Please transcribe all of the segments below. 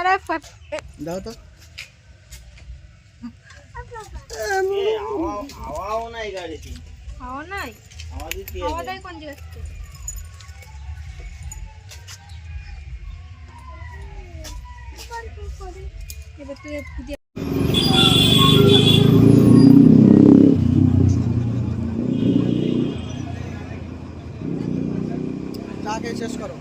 আরে ফ- দাও তো হাওয়াও নাই গাড়িতে হাওয়া নাই হাওয়া দিতে হাওয়া দেয় কোন জায়গা থেকে? এবার তুই খুঁজে চা খেয়ে শেষ করো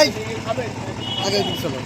এই আগে দেখো চলো।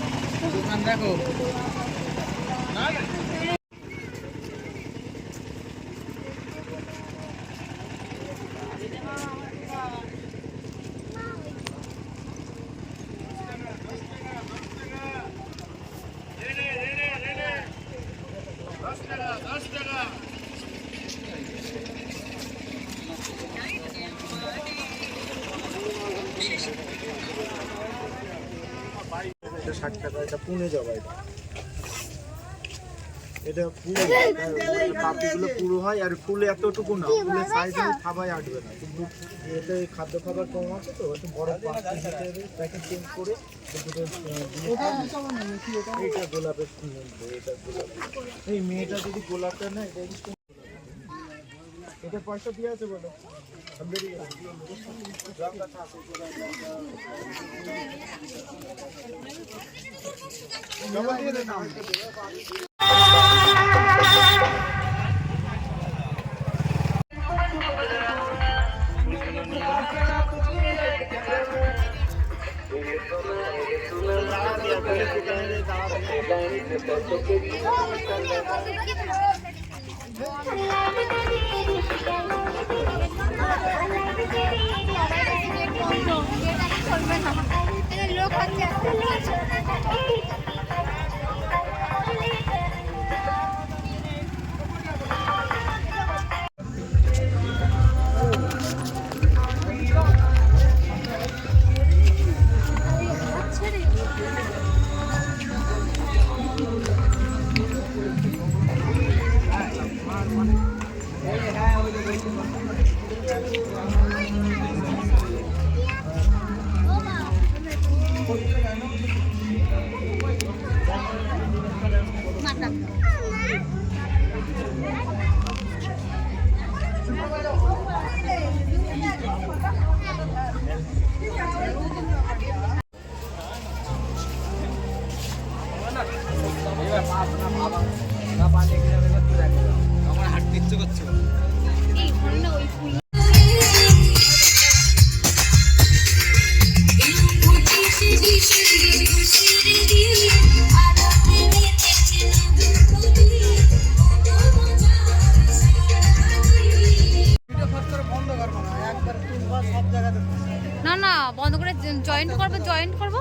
এটা ষাট টাকা এটা পুনে যাবে এটা। এটা পুরো পাপড়িগুলো পুরো হয় আর ফুলে এতটুকু না। ফুলে সাইজ খাবাই আটবে না। কিন্তু এতে খাদ্য খাবার কম আছে তো একটু বড় প্যাকেট চেঞ্জ করে এইটা গোলাপের ফুল এটা গোলাপ। এই মেয়েটা যদি গোলাপটা না এটা এটা পয়সা দিয়ে আছে বলো। আমি বেরিয়ে গেলাম। এই ধরে ওই ফুল না জয়েন্ট করব।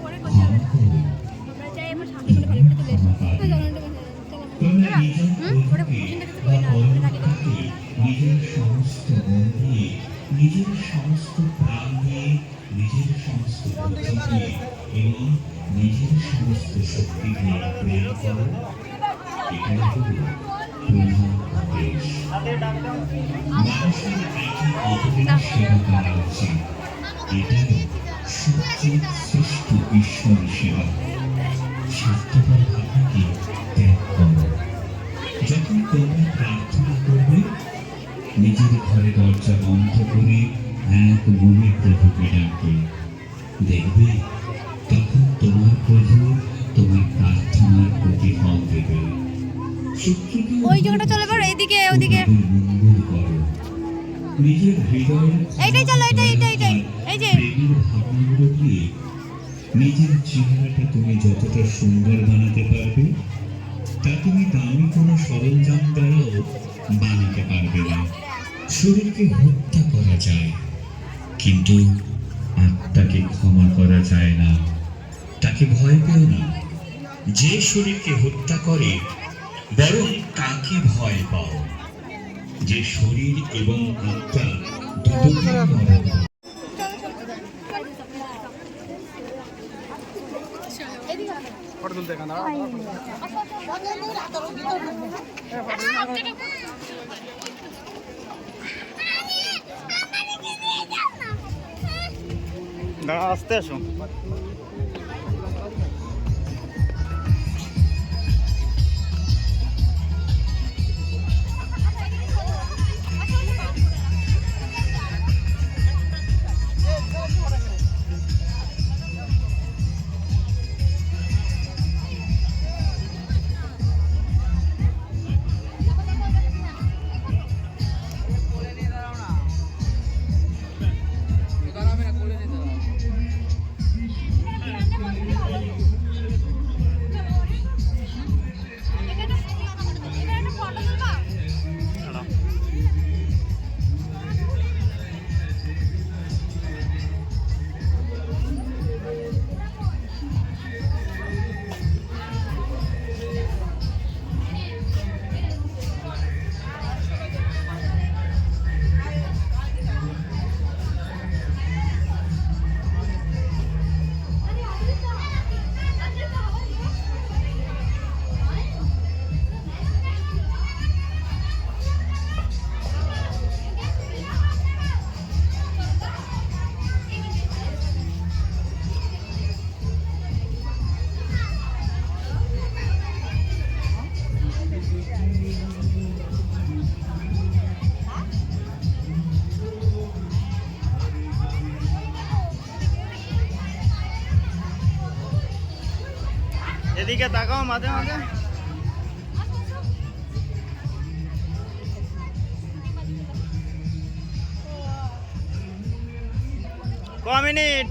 করো ক্ষমা পাবে তোমরা নিজের সমস্ত মন দিয়ে নিজের সমস্ত প্রাণ দিয়ে নিজের সমস্ত এবং নিজের সমস্ত শক্তি দিয়ে করো। শ্রেষ্ঠ ঈশ্বর ত্যাগ যখন তোমরা প্রার্থনা করবে নিজের ঘরে দরজা বন্ধ করে এক মনে প্রভুকে ডাকবে দেখবে তখন তোমার প্রভু ওই জায়গাটা চলে এবার এইদিকে হৃদয়ের এইটাই চলো, এইটাই, এইটাই, এইটাই। এই যে। নিজের চেহারাটা তুমি যতটা সুন্দর বানাতে পারবে তা তুমি দামি কোনো সরঞ্জাম দ্বারাও বানাতে পারবে না শরীরকে হত্যা করা যায় কিন্তু আত্মাকে ক্ষমা করা যায় না তাকে ভয় পেও না যে শরীরকে হত্যা করে বরং তাকে ভয় পাও? যে শরীর এবং আত্মা দুটোকেই মরণ ফটো দাঁড়া আসতে আসো এদিকে তাকাও মাঝে মাঝে। ক মিনিট?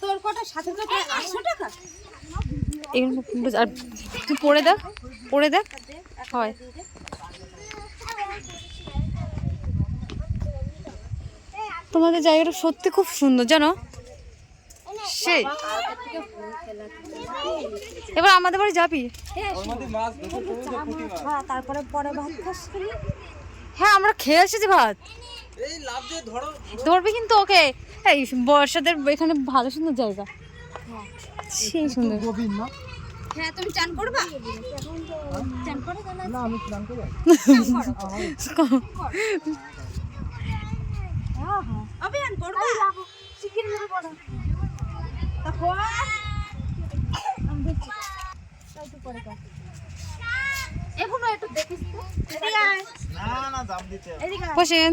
তোর কটা? সাথে সাথে আটশো টাকা? এগুলো আর তুই পড়ে দেখ পড়ে দেখ। হয়। তোমাদের জায়গাটা সত্যি খুব সুন্দর জানো? সেই। এবার আমাদের বাড়ি যাবি? হ্যাঁ তারপরে পরে ভাত খাস হ্যাঁ আমরা খেয়ে এসেছি ভাত। ধরবি কিন্তু ওকে। এই বর্ষাদের এখানে ভালো সুন্দর জায়গা। সেই সুন্দর। গভীর না? হ্যাঁ তুমি চান করবা? চান করে না আমি স্নান করব। অভিযান করবা? শিখিয়ে নেবে বড় দেখো আমি দেখছি তাই তো পরে কর এখনও একটু দেখিস তো। এদিকে না না দাম দিতে এদিকে বসেন।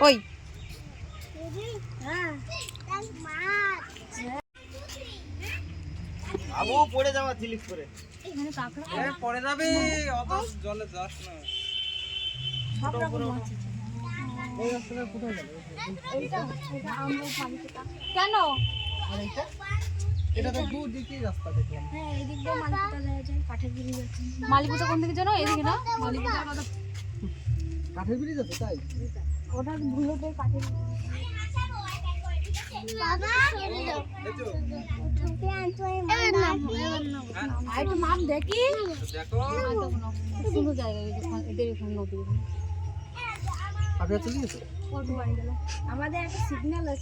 ওই। হ্যাঁ আবু পড়ে যাওয়া স্লিপ করে। এখানে কাঁকড়া এ, পড়ে যাবে অত জলে যাস না। সব রকম মাছ আছে। এই রাস্তাটা কোথায় গেল এইটা এটা আমরা পানি খেতাম কেন? এটা তো দুদিকে রাস্তা দেখলাম। হ্যাঁ এদিক দিয়ে যায় কাঠের কোন দিকে জানো এদিকে না? মালিকটা কাঠের ব্রিজ আছে তাই? ওটা ভুলোতে দেখি। সুন্দর জায়গা এদের নদী আমাদের একটা সিগন্যাল আছে।